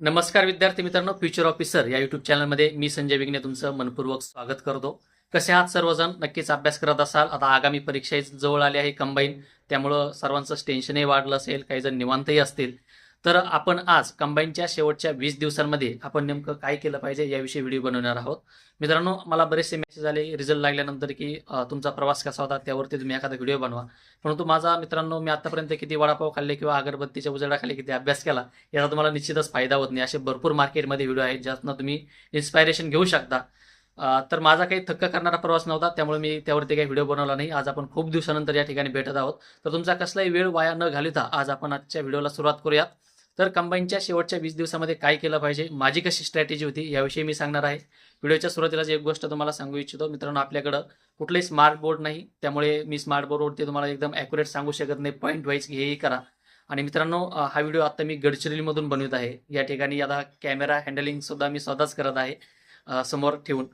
नमस्कार विद्यार्थी मित्रांनो फ्युचर ऑफिसर या युट्यूब चॅनलमध्ये मी संजय विघ्ने तुमचं मनपूर्वक स्वागत करतो. कसे आहात सर्वजण? नक्कीच अभ्यास करत असाल. आता आगामी परीक्षा जवळ आली आहे कंबाईन त्यामुळं सर्वांचं टेन्शनही वाढलं असेल काही जण निवांतही असतील. तर आपण आज कंबाईनच्या शेवटच्या वीस दिवसांमध्ये आपण नेमकं काय केलं पाहिजे याविषयी व्हिडिओ बनवणार आहोत. मित्रांनो मला बरेचसे मेसेज आले रिझल्ट लागल्यानंतर की तुमचा प्रवास कसा होता त्यावरती तुम्ही एखादा व्हिडिओ बनवा. परंतु माझा मित्रांनो मी आतापर्यंत किती वडापाव खाल्ले किंवा अगरबत्तीच्या उजेडाखाली किती अभ्यास केला याचा तुम्हाला निश्चितच फायदा होत नाही. असे भरपूर मार्केटमध्ये व्हिडिओ आहेत ज्यातनं तुम्ही इन्स्पायरेशन घेऊ शकता. तर माझा काही थक्क करणारा प्रवास नव्हता त्यामुळे मी त्यावरती काही व्हिडिओ बनवला नाही. आज आपण खूप दिवसानंतर या ठिकाणी भेटत आहोत. तर तुमचा कसलाही वेळ वाया न घालता आज आपण आजच्या व्हिडिओला सुरुवात करूयात. तर कंबाईनच्या शेवटच्या वीस दिवसामध्ये काय केलं पाहिजे? माझी कशी स्ट्रॅटेजी होती याविषयी मी सांगणार आहे. व्हिडिओच्या सुरुवातीलाच एक गोष्ट तुम्हाला सांगू इच्छितो मित्रांनो आपल्याकडं कुठलंही स्मार्ट बोर्ड नाही. त्यामुळे मी स्मार्ट बोर्डवरती तुम्हाला एकदम ॲक्युरेट सांगू शकत नाही. पॉईंट वाईज हेही करा. आणि मित्रांनो हा व्हिडिओ आता मी गडचिरोलीमधून बनवत आहे. या ठिकाणी आता कॅमेरा हँडलिंग सुद्धा मी स्वतःच करत आहे. समोर ठेवून.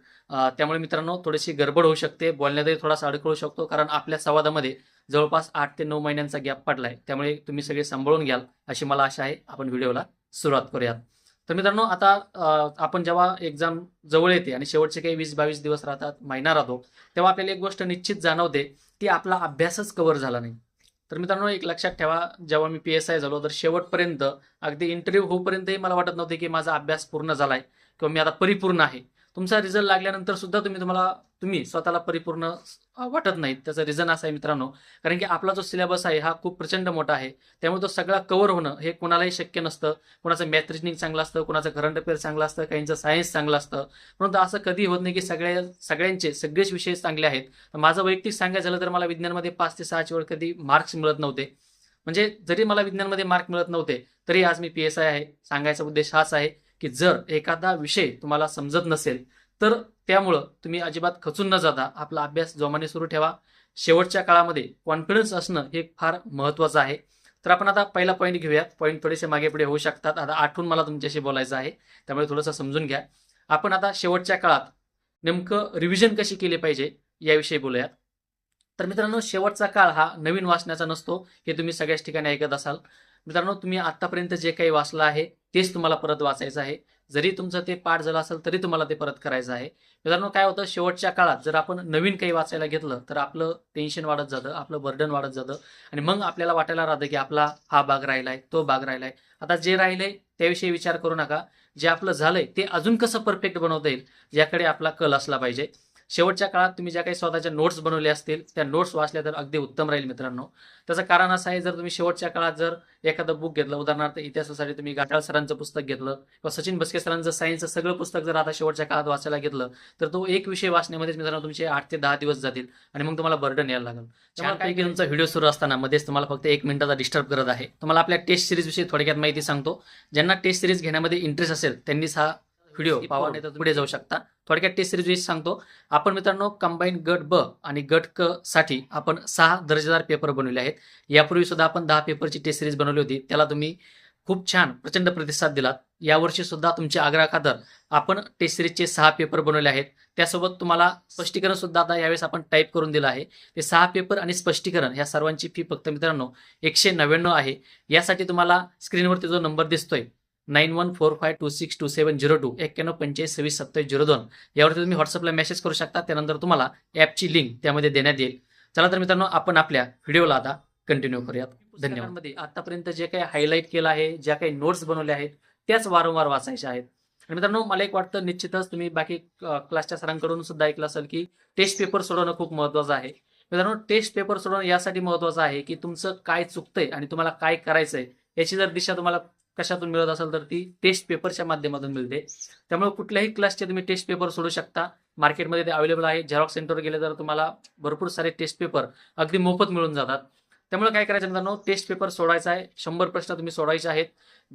त्यामुळे मित्रांनो थोडीशी गडबड होऊ शकते. बोलण्यातही थोडासा अडकळू शकतो कारण आपल्या संवादामध्ये जवळपास आठ ते नऊ महिन्यांचा गॅप पडलाय. त्यामुळे तुम्ही सगळे सांभाळून घ्याल अशी मला आशा आहे. आपण व्हिडिओला सुरुवात करूयात. तर मित्रांनो आता आपण जेव्हा एक्झाम जवळ येते आणि शेवटचे काही वीस बावीस दिवस राहतात महिना राहतो तेव्हा आपल्याला एक गोष्ट निश्चित जाणवते की आपला अभ्यासच कव्हर झाला नाही. तर मित्रांनो एक लक्षात ठेवा जेव्हा मी पी एस आय झालो तर शेवटपर्यंत अगदी इंटरव्ह्यू होऊपर्यंतही मला वाटत नव्हते की माझा अभ्यास पूर्ण झाला आहे किंवा मी आता परिपूर्ण आहे. तुमचा रिझल्ट लागल्यानंतर सुद्धा तुम्ही तुम्हाला तुम्ही स्वतःला परिपूर्ण वाटत नाही त्याचं रिझन असं आहे मित्रांनो. कारण की आपला जो सिलेबस आहे हा खूप प्रचंड मोठा आहे. त्यामुळे तो सगळा कव्हर होणं हे कोणालाही शक्य नसतं. कुणाचं मॅथ रिजनिंग चांगलं असतं कोणाचं करंट अफेअर चांगलं असतं काहींचं सायन्स चांगलं असतं. परंतु असं कधी होत नाही की सगळ्या सगळ्यांचे सगळेच विषय चांगले आहेत. तर माझं वैयक्तिक सांगायचं झालं तर मला विज्ञानमध्ये पाच ते सहाची वेळ कधी मार्क्स मिळत नव्हते. म्हणजे जरी मला विज्ञानमध्ये मार्क मिळत नव्हते तरी आज मी पी एस आय आहे. सांगायचा उद्देश हाच आहे. की जर एखादा विषय तुम्हाला समजत नसेल तर त्यामुळं तुम्ही अजिबात खचून न जाता आपला अभ्यास जोमाने सुरू ठेवा. शेवटच्या काळामध्ये कॉन्फिडन्स असणं हे फार महत्त्वाचं आहे. तर आपण आता पहिला पॉईंट घेऊयात. पॉईंट थोडेसे मागे पुढे होऊ शकतात. आता आठवून मला तुमच्याशी बोलायचं आहे. त्यामुळे थोडंसं समजून घ्या. आपण आता शेवटच्या काळात नेमकं रिव्हिजन कशी केली पाहिजे याविषयी बोलूयात. तर मित्रांनो शेवटचा काळ हा नवीन वाचण्याचा नसतो. हे तुम्ही सगळ्याच ठिकाणी ऐकत असाल. मित्रांनो तुम्ही आतापर्यंत जे काही वाचलं आहे तेच तुम्हाला परत वाचायचं आहे. जरी तुमचं ते पाठ झालं असेल तरी तुम्हाला ते परत करायचं आहे. मित्रांनो काय होतं? शेवटच्या काळात जर आपण नवीन काही वाचायला घेतलं तर आपलं टेन्शन वाढत जातं आपलं बर्डन वाढत जातं. आणि मग आपल्याला वाटायला राहतं की आपला हा भाग राहिलाय तो भाग राहिलाय. आता जे राहिलंय त्याविषयी विचार करू नका. जे आपलं झालंय ते अजून कसं परफेक्ट बनवता येईल? याकडे आपला कल असला पाहिजे. शेवटच्या काळात तुम्ही ज्या काही स्वतःच्या नोट्स बनवल्या असतील त्या नोट्स वाचल्या तर अगदी उत्तम राहील मित्रांनो. त्याचं कारण असं आहे जर तुम्ही शेवटच्या काळात जर एखादं बुक घेतलं उदाहरणार्थ इतिहासासाठी तुम्ही गाठाळ सरांचं पुस्तक घेतलं किंवा सचिन बसके सरांचं सायन्सचं सगळं पुस्तक जर आता शेवटच्या काळात वाचायला घेतलं तर तो एक विषय वाचण्यामध्येच मित्रांनो तुमचे आठ ते दहा दिवस जातील आणि मग तुम्हाला बर्डन यायला लागेल. त्यामुळे तुमचा व्हिडिओ सुरू असताना मध्येच तुम्हाला फक्त एक मिनिटाचा डिस्टर्ब करत आहे. तुम्हाला आपल्या टेस्ट सिरीज विषयी थोडक्यात माहिती सांगतो. ज्यांना टेस्ट सिरीज घेण्यामध्ये इंटरेस्ट असेल त्यांनीच हा व्हिडिओ पावा नाही तर पुढे जाऊ शकता. थोडक्यात टेस्ट सिरीज सांगतो. आपण मित्रांनो कंबाईन गट ब आणि गट क साठी आपण सहा दर्जेदार पेपर बनवले आहेत. यापूर्वी सुद्धा आपण दहा पेपरची टेस्ट सिरीज बनवली होती. त्याला तुम्ही खूप छान प्रचंड प्रतिसाद दिलात. यावर्षी सुद्धा तुमच्या आग्रह खातर आपण टेस्ट सिरीजचे सहा पेपर बनवले आहेत. त्यासोबत तुम्हाला स्पष्टीकरण सुद्धा आता यावेळेस आपण टाईप करून दिलं आहे. ते सहा पेपर आणि स्पष्टीकरण ह्या सर्वांची फी फक्त मित्रांनो एकशे नव्याण्णव आहे. यासाठी तुम्हाला स्क्रीनवरती जो नंबर दिसतोय nine one four five two six two seven zero two एक्क्याण्णव पंचेचाळीस सव्वीस सत्तावीस झिरो दोन यावरती तुम्ही व्हॉट्सअपला मेसेज करू शकता त्यानंतर तुम्हाला ॲपची लिंक त्यामध्ये देण्यात येईल चला तर मित्रांनो आपण आपल्या व्हिडिओला आता कंटिन्यू करूयात धन्यवाद आतापर्यंत जे काही हायलाईट केलं आहे ज्या काही नोट्स बनवल्या आहेत त्याच वारंवार वाचायच्या आहेत आणि मित्रांनो मला एक वाटतं निश्चितच तुम्ही बाकी क्लासच्या सरांकडून सुद्धा ऐकलं असेल की टेस्ट पेपर सोडवणं खूप महत्वाचं आहे मित्रांनो टेस्ट पेपर सोडवणं यासाठी महत्वाचं आहे की तुमचं काय चुकतंय आणि तुम्हाला काय करायचंय याची जर दिशा तुम्हाला कशातून मिळत असेल तर ती टेस्ट पेपरच्या माध्यमातून मिळते. त्यामुळे कुठल्याही क्लासचे तुम्ही टेस्ट पेपर सोडू शकता. मार्केटमध्ये ते अवेलेबल आहे. झेरॉक्स सेंटरवर गेले तर तुम्हाला भरपूर सारे टेस्ट पेपर अगदी मोफत मिळून जातात. त्यामुळे काय करायचं मित्रांनो? टेस्ट पेपर सोडायचा आहे. शंभर प्रश्न तुम्ही सोडायचे आहेत.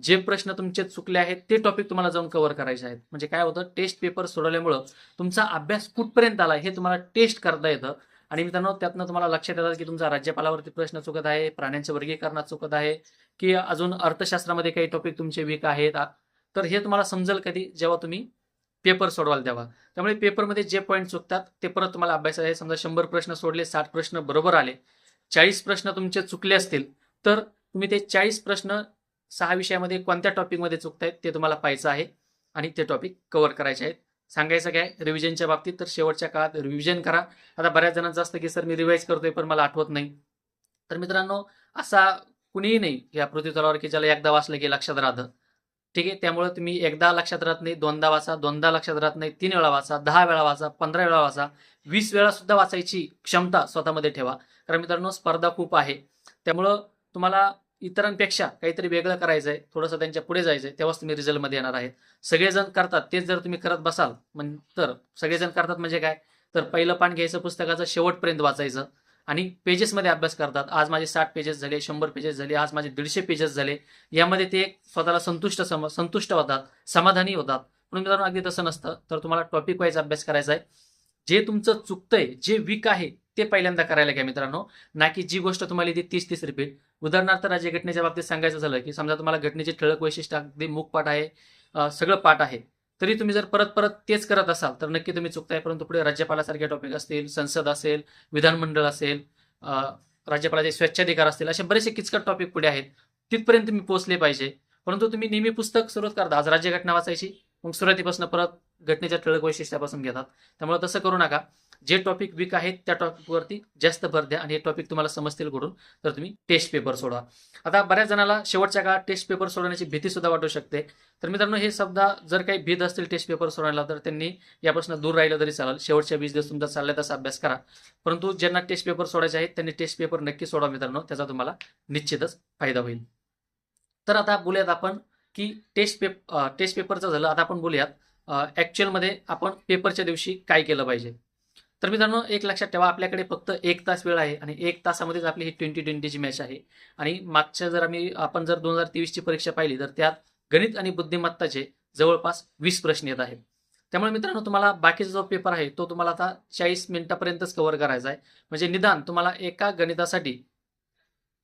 जे प्रश्न तुमचे चुकले आहेत ते टॉपिक तुम्हाला जाऊन कव्हर करायचे आहेत. म्हणजे काय होतं? टेस्ट पेपर सोडवल्यामुळं तुमचा अभ्यास कुठपर्यंत आला हे तुम्हाला टेस्ट करता येतं. आणि मित्रांनो त्यातनं तुम्हाला लक्षात येतात की तुमचा राज्यपालावरती प्रश्न चुकत आहे प्राण्यांच्या वर्गीकरणात चुकत आहे की अजून अर्थशास्त्रामध्ये काही टॉपिक तुमचे वीक आहेत. तर हे तुम्हाला समजेल कधी जेव्हा तुम्ही पेपर सोडवाल तेव्हा. त्यामुळे पेपरमध्ये जे पॉईंट चुकतात ते परत तुम्हाला अभ्यास आहे. समजा शंभर प्रश्न सोडले साठ प्रश्न बरोबर आले चाळीस प्रश्न तुमचे चुकले असतील तर तुम्ही ते चाळीस प्रश्न सहा विषयामध्ये कोणत्या टॉपिकमध्ये चुकतायत ते तुम्हाला पाहायचं आहे आणि ते टॉपिक कव्हर करायचे आहेत. सांगायचं काय? रिव्हिजनच्या बाबतीत तर शेवटच्या काळात रिव्हिजन करा. आता बऱ्याच जणांचं असतं की सर मी रिवाईज करतोय पण मला आठवत नाही. तर मित्रांनो असा कुणीही नाही या पृथ्वीतलावर की ज्याला एकदा वाचलं की लक्षात राहतं. ठीक आहे? त्यामुळे तुम्ही एकदा लक्षात राहत नाही दोनदा वाचा दोनदा लक्षात राहत नाही तीन वेळा वाचा दहा वेळा वाचा पंधरा वेळा वाचा वीस वेळा सुद्धा वाचायची क्षमता स्वतःमध्ये ठेवा. कारण मित्रांनो स्पर्धा खूप आहे. त्यामुळं तुम्हाला इतरांपेक्षा काहीतरी वेगळं करायचं आहे थोडंसं त्यांच्या पुढे जायचं आहे तेव्हाच तुम्ही रिझल्टमध्ये येणार आहे सगळेजण करतात तेच जर तुम्ही करत बसाल म्हण तर सगळेजण करतात म्हणजे काय? तर पहिलं पान घ्यायचं पुस्तकाचं शेवटपर्यंत वाचायचं. आणि पेजेसमध्ये अभ्यास करतात. आज माझे साठ पेजेस झाले शंभर पेजेस झाले आज माझे दीडशे पेजेस झाले. यामध्ये ते स्वतःला संतुष्ट सम संतुष्ट होतात समाधानी होतात. म्हणून मित्रांनो अगदी तसं नसतं. तर तुम्हाला टॉपिक वाईज अभ्यास करायचा आहे. जे तुमचं चुकतंय जे वीक आहे ते पहिल्यांदा करायला घ्या मित्रांनो. ना की जी गोष्ट तुम्हाला येते तीस तीस रिपीट उदाहरणार्थ राज्य घटनेच्या बाबतीत सांगायचं झालं की समजा तुम्हाला घटनेचे ठळक वैशिष्ट्य अगदी मुख पाठ आहे सगळं पाठ आहे तरी तुम्ही जर परत परत तेच करत असाल तर नक्की तुम्ही चुकताय परंतु पुढे राज्यपालासारखे टॉपिक असतील संसद असेल विधानमंडळ असेल राज्यपालाचे स्वेच्छाधिकार असतील असे बरेचसे किचकट टॉपिक पुढे आहेत तिथपर्यंत तुम्ही पोहोचले पाहिजे. परंतु तुम्ही नेहमी पुस्तक सुरुवात करता आज राज्यघटना वाचायची मग सुरुवातीपासून परत घटनेच्या ठळक वैशिष्ट्यापासून घेतात. त्यामुळे तसं करू नका. जे टॉपिक वीक आहेत त्या टॉपिकवरती जास्त भर द्या आणि हे टॉपिक तुम्हाला समजतील घडून तर तुम्ही टेस्ट पेपर सोडवा. आता बऱ्याच जणाला शेवटच्या काळात टेस्ट पेपर सोडवण्याची भीती सुद्धा वाटू शकते. तर मित्रांनो हे सुद्धा जर काही भीत असतील टेस्ट पेपर सोडवायला तर त्यांनी यापासून दूर राहिलं तरी चालेल. शेवटच्या वीस दिवस तुमचा चालल्या तसा अभ्यास करा. परंतु ज्यांना टेस्ट पेपर सोडायचे आहेत त्यांनी टेस्ट पेपर नक्की सोडा मित्रांनो. त्याचा तुम्हाला निश्चितच फायदा होईल. तर आता बोलूयात आपण की टेस्ट पेप टेस्ट पेपरचं झालं. आता आपण बोलूयात ॲक्च्युअलमध्ये आपण पेपरच्या दिवशी काय केलं पाहिजे? तर मित्रांनो एक लक्षात ठेवा आपल्याकडे फक्त एक तास वेळ आहे आणि एक तासामध्येच आपली ही ट्वेंटी ट्वेंटीची मॅच आहे. आणि मागच्या जर आम्ही आपण जर दोन हजार तेवीसची परीक्षा पाहिली तर त्यात गणित आणि बुद्धिमत्ताचे जवळपास वीस प्रश्न येत आहेत. त्यामुळे मित्रांनो तुम्हाला बाकीचा जो पेपर आहे तो तुम्हाला आता चाळीस मिनिटापर्यंतच कव्हर करायचा आहे. म्हणजे निदान तुम्हाला एका गणितासाठी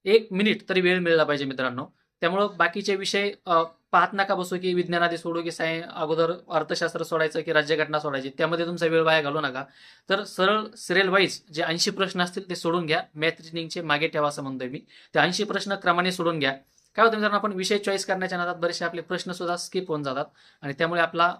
एक मिनिट तरी वेळ मिळाला पाहिजे मित्रांनो. त्यामुळं बाकीचे विषय पाहत नका बसू की विज्ञान आधी सोडू की साय अगोदर अर्थशास्त्र सोडायचं की राज्यघटना सोडायची? त्यामध्ये तुमचा वेळ वाया घालू नका. तर सरळ सिरियल वाईज जे ऐंशी प्रश्न असतील ते सोडून घ्या. मॅथ रिजनिंगचे मागे ठेवा असं म्हणतोय मी. ते ऐंशी प्रश्न क्रमाने सोडून घ्या. काय होतं मित्रांनो आपण विषय चॉईस करण्याच्या नादात बरेचसे आपले प्रश्न सुद्धा स्किप होऊन जातात. आणि त्यामुळे आपला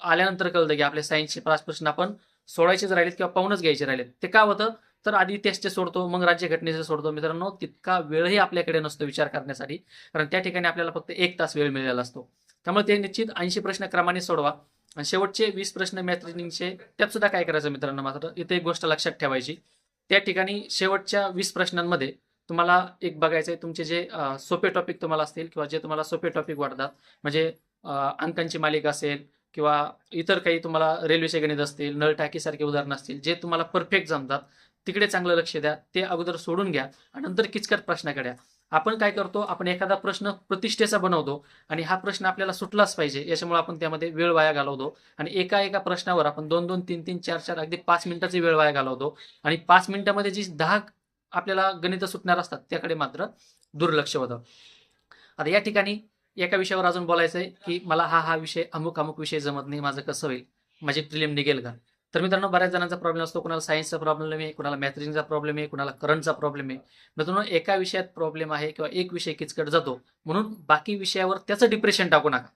आल्यानंतर कळतं की आपले सायन्सचे पाच प्रश्न आपण सोडायचेच राहिलेत किंवा पाहूनच घ्यायचे राहिलेत. ते काय होतं? तर आधी टेस्टचे सोडतो मग राज्यघटनेचे सोडतो. मित्रांनो तितका वेळही आपल्याकडे नसतो विचार करण्यासाठी. कारण त्या ठिकाणी आपल्याला फक्त एक तास वेळ मिळालेला असतो. त्यामुळे ते निश्चित ऐंशी प्रश्न क्रमाने सोडवा. आणि शेवटचे वीस प्रश्न मॅथ रिजनिंगचे त्यात सुद्धा काय करायचं मित्रांनो? मात्र इथे एक गोष्ट लक्षात ठेवायची. त्या ठिकाणी शेवटच्या वीस प्रश्नांमध्ये तुम्हाला एक बघायचं आहे तुमचे जे सोपे टॉपिक तुम्हाला असतील किंवा जे तुम्हाला सोपे टॉपिक वाटतात म्हणजे अंकांची मालिका असेल किंवा इतर काही तुम्हाला रेल्वेचे गणित असतील नळ टाकीसारखे उदाहरणं असतील जे तुम्हाला परफेक्ट जमतात तिकडे चांगलं लक्ष द्या ते अगोदर सोडून घ्या आणि नंतर किचकट प्रश्नाकडे आपण काय करतो आपण एखादा प्रश्न प्रतिष्ठेचा बनवतो आणि हा प्रश्न आपल्याला सुटलाच पाहिजे याच्यामुळे आपण त्यामध्ये वेळ वाया घालवतो आणि एका एका प्रश्नावर आपण दोन दोन तीन तीन चार चार अगदी पाच मिनिटाची वेळ वाया घालवतो आणि पाच मिनिटामध्ये जी दहा आपल्याला गणित सुटणार असतात त्याकडे मात्र दुर्लक्ष होतं. आता या ठिकाणी एका विषयावर अजून बोलायचं आहे की मला हा हा विषय अमुक अमुक विषय जमत नाही माझं कसं होईल? माझी प्रिलिम निघेल का? तर मित्रांनो बऱ्याच जणांचा प्रॉब्लेम असतो. कुणाला सायन्सचा प्रॉब्लेम आहे कुणाला मॅथ्रिंगचा प्रॉब्लेम आहे कुणाला करंटचा प्रॉब्लेम आहे. मित्रांनो एका विषयात प्रॉब्लेम आहे किंवा एक विषय किचकट जातो. म्हणून बाकी विषयावर त्याचं डिप्रेशन टाकू नका.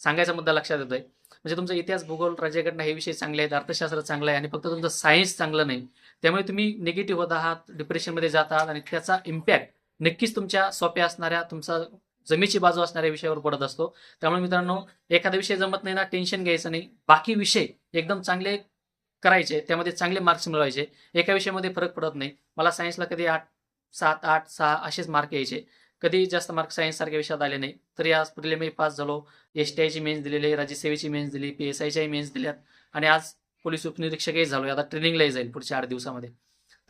सांगायचा मुद्दा लक्षात येतोय. म्हणजे तुमचा इतिहास भूगोल राज्यघटना हे विषय चांगले आहेत अर्थशास्त्र चांगलं आहे आणि फक्त तुमचं सायन्स चांगलं नाही. त्यामुळे तुम्ही निगेटिव्ह होत आहात डिप्रेशनमध्ये जात आहात आणि त्याचा इम्पॅक्ट नक्कीच तुमच्या सोप्या असणाऱ्या तुमचा जमीची बाजू असणाऱ्या विषयावर पडत असतो. त्यामुळे मित्रांनो एखादा विषय जमत नाही ना टेन्शन घ्यायचं नाही. बाकी विषय एकदम चांगले करायचे त्यामध्ये चांगले मार्क्स मिळवायचे. एका विषयामध्ये फरक पडत नाही. मला सायन्सला कधी आठ सात आठ सहा असेच मार्क यायचे. कधी जास्त मार्क सायन्स सारख्या विषयात आले नाही. तरी आज प्रिलिमी पास झालो. एस टी आयची मेन्स दिलेली राज्यसेवेची मेन्स दिली पी एस आयच्याही मेन्स दिल्यात. आणि आज पोलीस उपनिरीक्षकही झालो आता ट्रेनिंगलाही जाईल पुढच्या आठ दिवसामध्ये.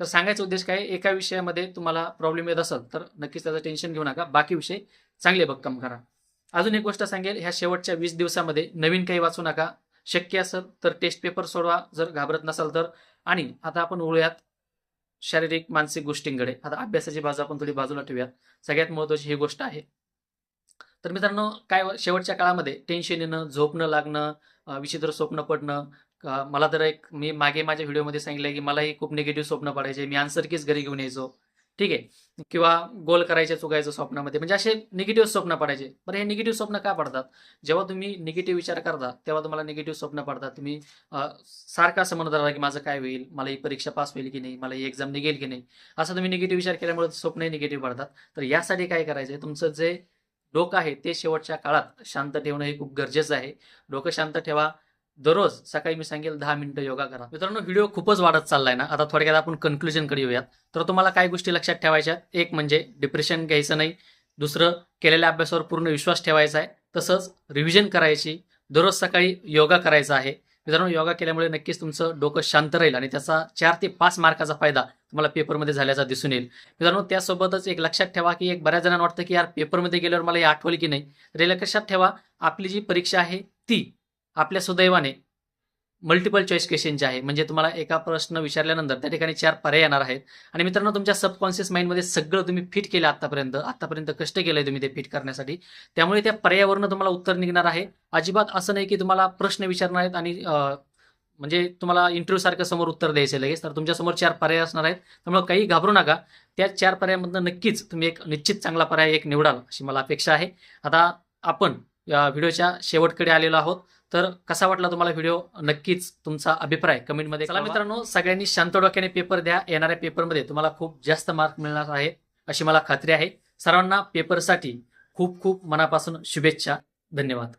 तर सांगायचा उद्देश काय? एका विषयामध्ये तुम्हाला प्रॉब्लेम येत असेल तर नक्कीच त्याचं टेन्शन घेऊ नका. बाकी विषय चांगले भक्कम करा. अजून एक गोष्ट सांगेल. ह्या शेवटच्या वीस दिवसामध्ये नवीन काही वाचू नका. शक्य असेल तर टेस्ट पेपर सोडवा. जर घाबरत नसाल तर. आणि आता आपण वळूयात शारीरिक मानसिक गोष्टींकडे. आता अभ्यासाची बाजू आपण थोडी बाजूला ठेवूयात. सगळ्यात महत्वाची ही गोष्ट आहे. तर मित्रांनो काय शेवटच्या काळामध्ये टेन्शन येणं झोप न लागणं विचित्र स्वप्न पडणं मला तर एक मी मागे माझ्या व्हिडिओमध्ये सांगितलं की मलाही खूप निगेटिव्ह स्वप्न पडायचे. मी आन्सर कीच घरी घेऊन यायचो? ठीक आहे. किंवा गोल करायचे चुकायचं स्वप्नामध्ये. म्हणजे असे निगेटिव्ह स्वप्न पडायचे. बरं हे निगेटिव्ह स्वप्न का पडतात? जेव्हा तुम्ही निगेटिव्ह विचार करता तेव्हा तुम्हाला निगेटिव्ह स्वप्न पडतात. तुम्ही सारखा असं म्हणत राहता की माझं काय होईल? मला ही परीक्षा पास होईल की नाही? मला ही एक्झाम निघेल की नाही? असं तुम्ही निगेटिव्ह विचार केल्यामुळे स्वप्नही निगेटिव्ह पडतात. तर यासाठी काय करायचं तुमचं जे डोकं आहे ते शेवटच्या काळात शांत ठेवणं हे खूप गरजेचं आहे. डोकं शांत ठेवा. दररोज सकाळी मी सांगेल दहा मिनिटं योगा करा. मित्रांनो व्हिडिओ खूपच वाढत चाललाय ना? आता थोडक्यात आपण कन्क्लुजनकडे येऊयात. तर तुम्हाला काय गोष्टी लक्षात ठेवायच्या एक म्हणजे डिप्रेशन घ्यायचं नाही. दुसरं केलेल्या अभ्यासावर पूर्ण विश्वास ठेवायचा आहे. तसंच रिव्हिजन करायची. दररोज सकाळी योगा करायचा आहे. मित्रांनो योगा केल्यामुळे नक्कीच तुमचं डोकं शांत राहील आणि त्याचा चार ते पाच मार्काचा फायदा तुम्हाला पेपरमध्ये झाल्याचा दिसून येईल. मित्रांनो त्यासोबतच एक लक्षात ठेवा की एक बऱ्याच जणांना वाटतं की यार पेपरमध्ये गेल्यावर मला हे आठवलं की नाही? तर लक्षात ठेवा. आपली जी परीक्षा आहे ती आपल्या सुदैवाने मल्टिपल चॉईस क्वेश्चनची आहे म्हणजे तुम्हाला एका प्रश्न विचारल्यानंतर त्या ठिकाणी चार पर्याय येणार आहेत. आणि मित्रांनो तुमच्या सबकॉन्शियस माइंडमध्ये सगळं तुम्ही फिट केलं आतापर्यंत आतापर्यंत कष्ट केलंय तुम्ही ते फिट करण्यासाठी. त्यामुळे त्या पर्यायावरनं तुम्हाला उत्तर निघणार आहे. अजिबात असं नाही की तुम्हाला प्रश्न विचारणार आहेत आणि म्हणजे तुम्हाला इंटरव्ह्यू सारखं समोर उत्तर द्यायचं लगेच. तर तुमच्यासमोर चार पर्याय असणार आहेत. त्यामुळे काही घाबरू नका. त्या चार पर्यायामधनं नक्कीच तुम्ही एक निश्चित चांगला पर्याय एक निवडाल अशी मला अपेक्षा आहे. आता आपण या व्हिडिओच्या शेवटकडे आलेलो आहोत. तर कसा वाटला तुम्हाला व्हिडिओ? नक्कीच तुमचा अभिप्राय कमेंटमध्ये चला मित्रांनो सगळ्यांनी शांत डोक्याने पेपर द्या. येणाऱ्या पेपरमध्ये तुम्हाला खूप जास्त मार्क मिळणार आहे अशी मला खात्री आहे. सर्वांना पेपरसाठी खूप खूप मनापासून शुभेच्छा. धन्यवाद.